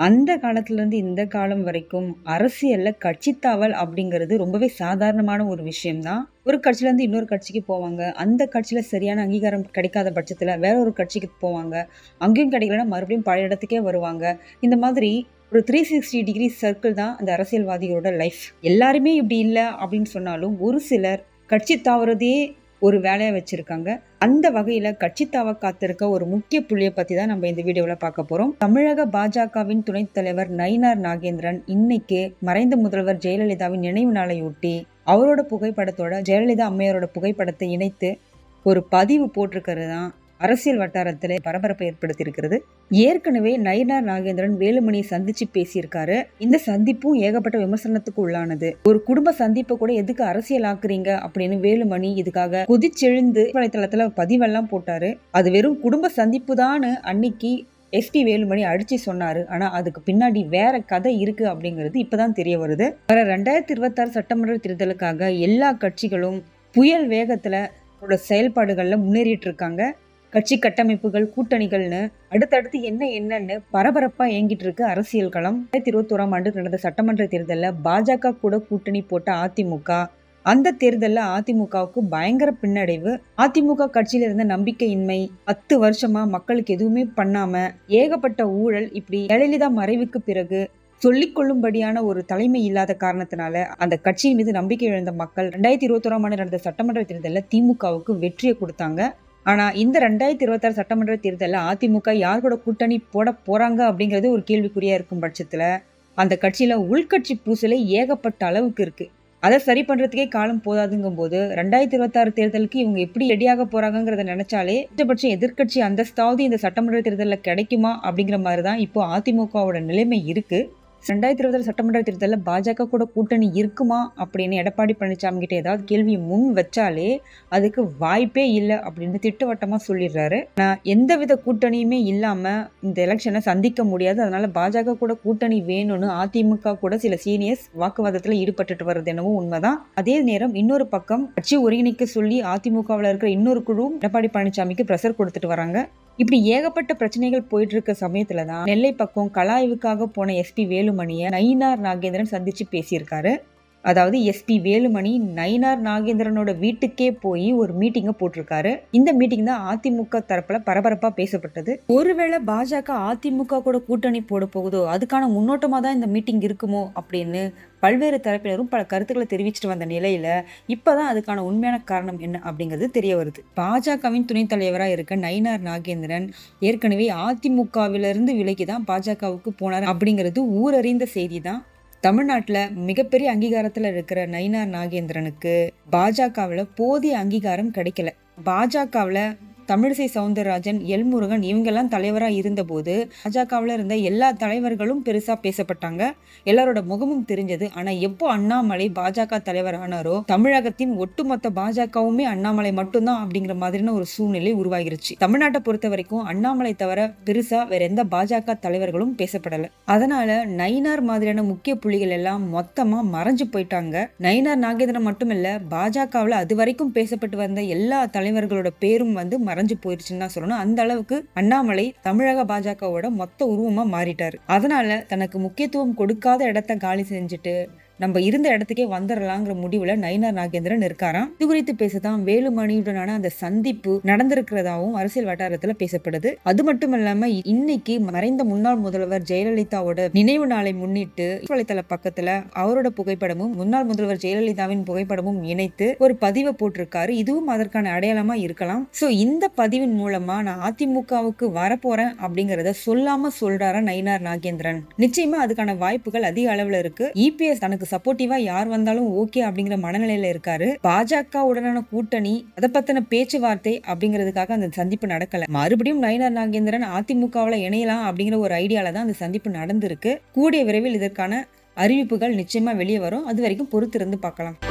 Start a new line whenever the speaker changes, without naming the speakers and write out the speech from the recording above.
அந்த காலத்துலேருந்து இந்த காலம் வரைக்கும் அரசியலில் கட்சித்தாவல் அப்படிங்கிறது ரொம்பவே சாதாரணமான ஒரு விஷயம்தான். ஒரு கட்சியிலேருந்து இன்னொரு கட்சிக்கு போவாங்க. அந்த கட்சியில் சரியான அங்கீகாரம் கிடைக்காத பட்சத்தில் வேற ஒரு கட்சிக்கு போவாங்க. அங்கேயும் கிடைக்கலன்னா மறுபடியும் பழைய இடத்துக்கே வருவாங்க. இந்த மாதிரி ஒரு த்ரீ சிக்ஸ்டி டிகிரி சர்க்கிள் தான் அந்த அரசியல்வாதிகளோட லைஃப் எல்லாருமே இப்படி இல்லை அப்படின்னு சொன்னாலும் ஒரு சிலர் கட்சி தாவறதே ஒரு வேலையை வச்சுருக்காங்க. அந்த வகையில் கட்சி காத்திருக்க ஒரு முக்கிய புள்ளியை பற்றி தான் நம்ம இந்த வீடியோவில் பார்க்க போகிறோம் தமிழக பாஜகவின் துணைத் தலைவர் நயினார் நாகேந்திரன் இன்னைக்கு மறைந்த முதல்வர் ஜெயலலிதாவின் நினைவு நாளையொட்டி அவரோட புகைப்படத்தோட ஜெயலலிதா அம்மையாரோட புகைப்படத்தை இணைத்து ஒரு பதிவு போட்டிருக்கிறது தான் அரசியல் வட்டாரத்தில் பரபரப்பை ஏற்படுத்தியிருக்கிறது. ஏற்கனவே நயினார் நாகேந்திரன் வேலுமணியை சந்திச்சு பேசியிருக்காரு. இந்த சந்திப்பும் ஏகப்பட்ட விமர்சனத்துக்கு உள்ளானது. ஒரு குடும்ப சந்திப்பை கூட எதுக்கு அரசியல் ஆக்குறீங்க அப்படின்னு வேலுமணி இதுக்காக கொதிச்செழுந்து வலைத்தளத்துல பதிவெல்லாம் போட்டாரு. அது வெறும் குடும்ப சந்திப்பு தான் அன்னைக்கு எஸ்பி வேலுமணி அடிச்சு சொன்னாரு. ஆனா அதுக்கு பின்னாடி வேற கதை இருக்கு அப்படிங்கிறது இப்பதான் தெரிய வருது. வர ரெண்டாயிரத்தி இருபத்தாறு சட்டமன்ற தேர்தலுக்காக எல்லா கட்சிகளும் புயல் வேகத்துல அவரோட செயல்பாடுகள்ல முன்னேறிட்டு இருக்காங்க. கட்சி கட்டமைப்புகள் கூட்டணிகள்னு அடுத்தடுத்து என்ன என்னன்னு பரபரப்பா இயங்கிட்டு இருக்கு அரசியல் களம். ரெண்டாயிரத்தி இருபத்தோராம் ஆண்டு நடந்த சட்டமன்ற தேர்தலில் பாஜக கூட கூட்டணி போட்ட அதிமுக. அந்த தேர்தலில் அதிமுகவுக்கு பயங்கர பின்னடைவு. அதிமுக கட்சியில இருந்த நம்பிக்கையின்மை பத்து வருஷமா மக்களுக்கு எதுவுமே பண்ணாம ஏகப்பட்ட ஊழல் இப்படி ஜெயலலிதா மறைவுக்கு பிறகு சொல்லிக்கொள்ளும்படியான ஒரு தலைமை இல்லாத காரணத்தினால அந்த கட்சியின் மீது நம்பிக்கை இழந்த மக்கள் ரெண்டாயிரத்தி இருபத்தோராம் ஆண்டு நடந்த சட்டமன்ற தேர்தலில் திமுகவுக்கு வெற்றியை கொடுத்தாங்க. ஆனால் இந்த ரெண்டாயிரத்தி இருபத்தாறு சட்டமன்ற தேர்தலில் அதிமுக யார் கூட கூட்டணி போட போகிறாங்க அப்படிங்கிறது ஒரு கேள்விக்குறியாக இருக்கும் பட்சத்தில் அந்த கட்சியில் உள்கட்சி பூசலே ஏகப்பட்ட அளவுக்கு இருக்குது அதை சரி பண்ணுறதுக்கே காலம் போதாதுங்கும் போது ரெண்டாயிரத்தி இருபத்தாறு தேர்தலுக்கு இவங்க எப்படி ரெடியாக போகிறாங்கிறத நினச்சாலே குறைந்தபட்சம் எதிர்க்கட்சி அந்தஸ்தாவது இந்த சட்டமன்ற தேர்தலில் கிடைக்குமா அப்படிங்கிற மாதிரி தான் இப்போ அதிமுகவோட நிலைமை இருக்குது ரெண்டாயிரத்தி இருபதில் சட்டமன்ற தேர்தலில் பாஜக கூட கூட்டணி இருக்குமா அப்படின்னு எடப்பாடி பழனிசாமி கிட்ட ஏதாவது கேள்வி முன் வச்சாலே அதுக்கு வாய்ப்பே இல்லை அப்படின்னு திட்டவட்டமாக சொல்லிடுறாரு. நான் எந்தவித கூட்டணியுமே இல்லாமல் இந்த எலெக்ஷனை சந்திக்க முடியாது. அதனால பாஜக கூட கூட்டணி வேணும்னு அதிமுக கூட சில சீனியர்ஸ் வாக்குவாதத்தில் ஈடுபட்டுட்டு வர்றது என்னவோ உண்மைதான். அதே நேரம் இன்னொரு பக்கம் கட்சி ஒருங்கிணைக்க சொல்லி அதிமுகவில் இருக்கிற இன்னொரு குழுவும் எடப்பாடி பழனிசாமிக்கு ப்ரெஷர் கொடுத்துட்டு வராங்க. இப்படி ஏகப்பட்ட பிரச்சனைகள் போயிட்டு இருக்க சமயத்துல தான் நெல்லை பக்கம் கலாய்வுக்காக போன எஸ்பி வேலு வேலுமணியை நயினார் நாகேந்திரன் சந்திச்சு பேசியிருக்காரு. அதாவது எஸ்பி வேலுமணி நயினார் நாகேந்திரனோட வீட்டுக்கே போய் ஒரு மீட்டிங்கை போட்டிருக்காரு. இந்த மீட்டிங் தான் அதிமுக தரப்புல பரபரப்பா பேசப்பட்டது. ஒருவேளை பாஜக அதிமுக கூட கூட்டணி போட போகுதோ அதுக்கான முன்னோட்டமா தான் இந்த மீட்டிங் இருக்குமோ அப்படின்னு பல்வேறு தரப்பினரும் பல கருத்துக்களை தெரிவிச்சிட்டு வந்த நிலையில இப்பதான் அதுக்கான உண்மையான காரணம் என்ன அப்படிங்கிறது தெரிய வருது. பாஜகவின் துணைத் தலைவராக இருக்க நயினார் நாகேந்திரன் ஏற்கனவே அதிமுகவிலிருந்து விலகி தான் பாஜகவுக்கு போனார் அப்படிங்கிறது ஊரறிந்த செய்தி தான். தமிழ்நாட்டில் மிகப்பெரிய அங்கீகாரத்தில் இருக்கிற நயினார் நாகேந்திரனுக்கு பாஜகவில் போதிய அங்கீகாரம் கிடைக்கல. பாஜகவில் தமிழிசை சவுந்தரராஜன் எல்முருகன் இவங்கெல்லாம் தலைவராக இருந்தபோது பாஜகவில் இருந்த எல்லா தலைவர்களும் பெருசாக பேசப்பட்டாங்க. எல்லாரோட முகமும் தெரிஞ்சது. ஆனால் எப்போ அண்ணாமலை பாஜக தலைவர் ஆனாரோ தமிழகத்தின் ஒட்டுமொத்த பாஜகவுமே அண்ணாமலை மட்டும்தான் அப்படிங்கிற மாதிரியான ஒரு சூழ்நிலை உருவாகிருச்சு. தமிழ்நாட்டை பொறுத்த வரைக்கும் அண்ணாமலை தவிர பெருசாக வேற எந்த பாஜக தலைவர்களும் பேசப்படலை. அதனால நயினார் மாதிரியான முக்கிய புள்ளிகள் எல்லாம் மொத்தமாக மறைஞ்சு போயிட்டாங்க. நயினார் நாகேந்திரன் மட்டுமில்ல பாஜகவில் அது வரைக்கும் பேசப்பட்டு வந்த எல்லா தலைவர்களோட பேரும் வந்து கரைஞ்சு போயிருச்சுன்னு தான் சொல்லணும். அந்த அளவுக்கு அண்ணாமலை தமிழக பாஜகவோட மொத்த உருவமா மாறிட்டாரு. அதனால தனக்கு முக்கியத்துவம் கொடுக்காத இடத்த காலி செஞ்சுட்டு நம்ம இருந்த இடத்துக்கே வந்துடலாங்கிற முடிவுல நயினார் நாகேந்திரன் இருக்காராம். இது குறித்து பேசதான் வேலுமணியுடனான அந்த சந்திப்பு நடந்திருக்கிறதாவும் அரசியல் வட்டாரத்துல பேசப்படுது. அது மட்டும் இல்லாம இன்னைக்கு மறைந்த முன்னாள் முதல்வர் ஜெயலலிதாவோட நினைவு நாளை முன்னிட்டு வலைத்தள பக்கத்துல அவரோட புகைப்படமும் முன்னாள் முதல்வர் ஜெயலலிதாவின் புகைப்படமும் இணைத்து ஒரு பதிவை போட்டிருக்காரு. இதுவும் அதற்கான அடையாளமா இருக்கலாம். சோ இந்த பதிவின் மூலமா நான் அதிமுகவுக்கு வரப்போறேன் அப்படிங்கறத சொல்லாம சொல்றாரா நயினார் நாகேந்திரன். நிச்சயமா அதுக்கான வாய்ப்புகள் அதிக அளவுல இருக்கு. இபிஎஸ் தனக்கு சப்போர்ட்டிவா யார் வந்தாலும் ஓகே அப்படிங்கிற மனநிலையில இருக்காரு. பாஜக உடனான கூட்டணி அதை பத்தின பேச்சுவார்த்தை அப்படிங்கிறதுக்காக அந்த சந்திப்பு நடக்கல. மறுபடியும் நயினார் நாகேந்திரன் அதிமுகவில் இணையலாம் அப்படிங்கிற ஒரு ஐடியால தான் அந்த சந்திப்பு நடந்திருக்கு. கூடிய விரைவில் இதற்கான அறிவிப்புகள் நிச்சயமா வெளியே வரும். அது வரைக்கும் பொறுத்திருந்து பார்க்கலாம்.